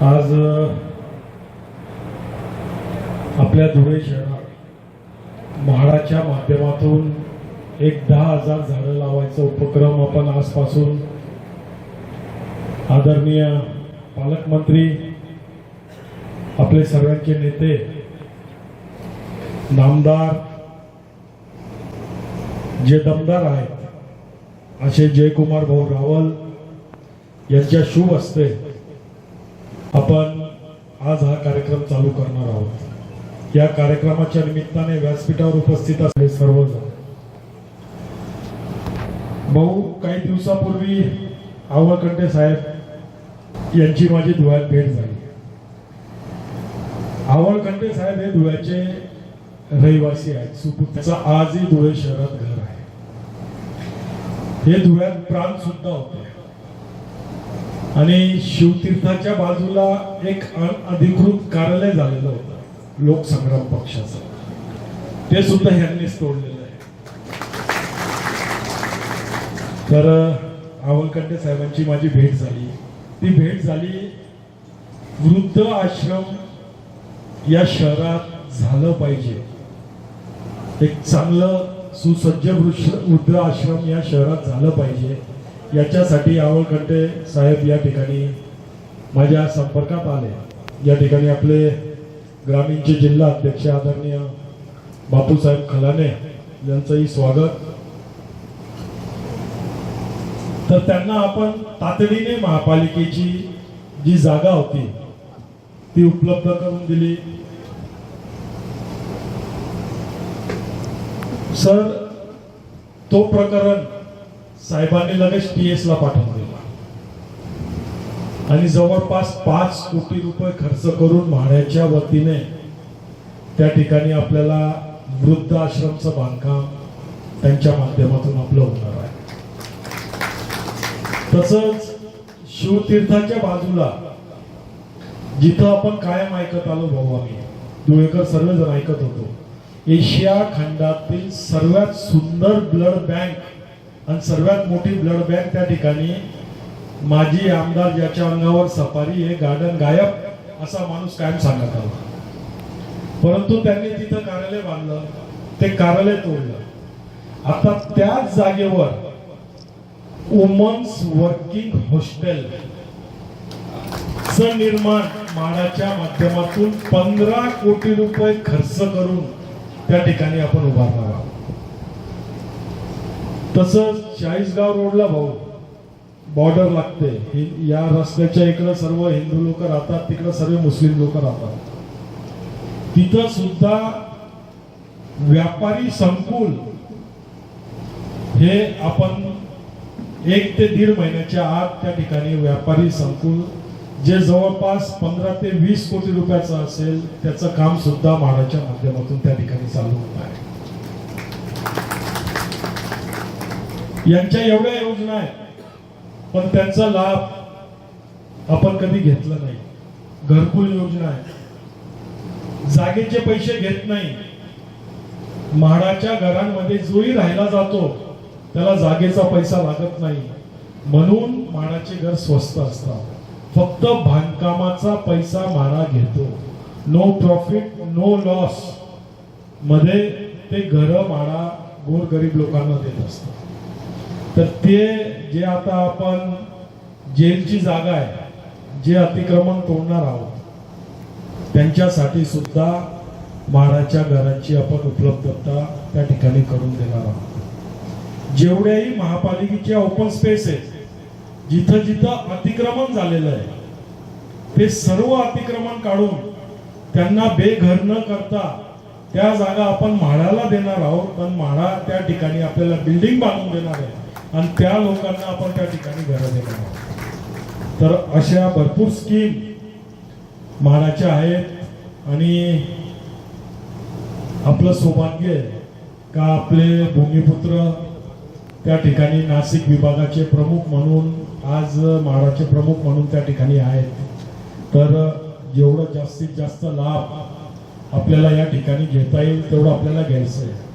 आज आपल्या धुळे शहरात म्हाडाच्या माध्यमातून एक दहा हजार झाडं लावायचा उपक्रम आपण आजपासून आदरणीय पालकमंत्री आपले सर्वांचे नेते नामदार जे दमदार आहेत असे जयकुमार भाऊ रावल यांच्या शुभ असते आपण आज हा कार्यक्रम चालू करणार आहोत. या कार्यक्रमाच्या निमित्ताने व्यासपीठावर उपस्थित असले सर्वजण. भाऊ काही दिवसापूर्वी आवळकंटे साहेब यांची माझी धुळ्यात भेट झाली. आवळकंटे साहेब हे धुळ्याचे रहिवासी आहेत. सुपुत्रचं आजही धुळे शहरात घर आहे. हे धुळ्यात प्राण सुद्धा होते. आणि शिवतीर्थाच्या बाजूला एक अधिकृत कार्यालय झालेलं होतं लोकसंग्राम पक्षाचं. ते सुद्धा ह्यांनीच तोडलेलं आहे. तर आवळकंटे साहेबांची माझी भेट झाली. ती भेट झाली वृद्ध आश्रम या शहरात झालं पाहिजे. एक चांगलं सुसज्ज वृद्ध आश्रम या शहरात झालं पाहिजे. याच्यासाठी आवळकंटे साहेब या ठिकाणी माझ्या संपर्कात आले. या ठिकाणी आपले ग्रामीणचे जिल्हा अध्यक्ष आदरणीय बापूसाहेब खलाने यांचंही स्वागत. तर त्यांना आपण तातडीने महापालिकेची जी जागा होती ती उपलब्ध करून दिली. सर तो प्रकरण साहेबांनी लगेच टी एस ला पाठवून दिला आणि जवळपास पाच कोटी रुपये खर्च करून म्हाड्याच्या वतीने त्या ठिकाणी आपल्याला वृद्ध आश्रमचं बांधकाम त्यांच्या माध्यमातून आपलं होणार आहे. तसंच शिवतीर्थाच्या बाजूला जिथं आपण कायम ऐकत आलो भाऊ आम्ही धुळेकर सर्वजण ऐकत होतो एशिया खंडातील सर्वात सुंदर ब्लड बँक आणि सर्वात मोठी ब्लड बँक त्या ठिकाणी माजी आमदार ज्याच्या अंगावर सफारी हे गार्डन गायब असा माणूस कायम सांगत आला. परंतु त्यांनी तिथं कार्यालय बांधलं ते कार्यालय तोडलं. आता त्याच जागेवर वुमन्स वर्किंग हॉस्टेल चं निर्माण माडाच्या माध्यमातून पंधरा कोटी रुपये खर्च करून त्या ठिकाणी आपण उभारणार आहोत. तसंच चाळीसगाव रोडला भाऊ बॉर्डर लागते. या रस्त्याच्या इकडं सर्व हिंदू लोक राहतात तिकडं सर्व मुस्लिम लोक राहतात. तिथं सुद्धा व्यापारी संकुल हे आपण एक ते दीड महिन्याच्या आत त्या ठिकाणी व्यापारी संकुल जे जवळपास पंधरा ते वीस कोटी रुपयाचं असेल त्याचं काम सुद्धा म्हाडाच्या माध्यमातून त्या ठिकाणी चालू होत आहे. यांच्या एवढ्या योजना आहेत. पण त्यांचा लाभ आपण कधी घेतला नाही. घरकुल योजना आहे. जागेचे पैसे घेत नाही. म्हाडाच्या घरांमध्ये जोही राहिला जातो त्याला जागेचा पैसा लागत नाही. म्हणून म्हाडाचे घर स्वस्त असतात. फक्त बांधकामाचा पैसा म्हाडा घेतो. नो प्रॉफिट नो लॉसमध्ये ते घर म्हाडा गोरगरीब लोकांना देत असतात. तर ते जे आता आपण जेलची जागा आहे जे अतिक्रमण तोडणार आहोत त्यांच्यासाठी सुद्धा म्हाडाच्या घरांची आपण उपलब्धता त्या ठिकाणी करून देणार आहोत. जेवढ्याही महापालिकेच्या ओपन स्पेस आहेत जिथं जिथं अतिक्रमण झालेलं आहे ते सर्व अतिक्रमण काढून त्यांना बेघर न करता त्या जागा आपण म्हाडाला देणार आहोत पण म्हाडा त्या ठिकाणी आपल्याला बिल्डिंग बांधून देणार आहे. आणि त्या लोकांना आपण त्या ठिकाणी घरं देणार आहोत. तर अशा भरपूर स्कीम म्हाडाच्या आहेत आणि आपलं सौभाग्य आहे का आपले भूमिपुत्र त्या ठिकाणी नाशिक विभागाचे प्रमुख म्हणून आज म्हाडाचे प्रमुख म्हणून त्या ठिकाणी आहेत. तर जेवढं जास्तीत जास्त लाभ आपल्याला या ठिकाणी घेता येईल तेवढं आपल्याला घ्यायचं आहे.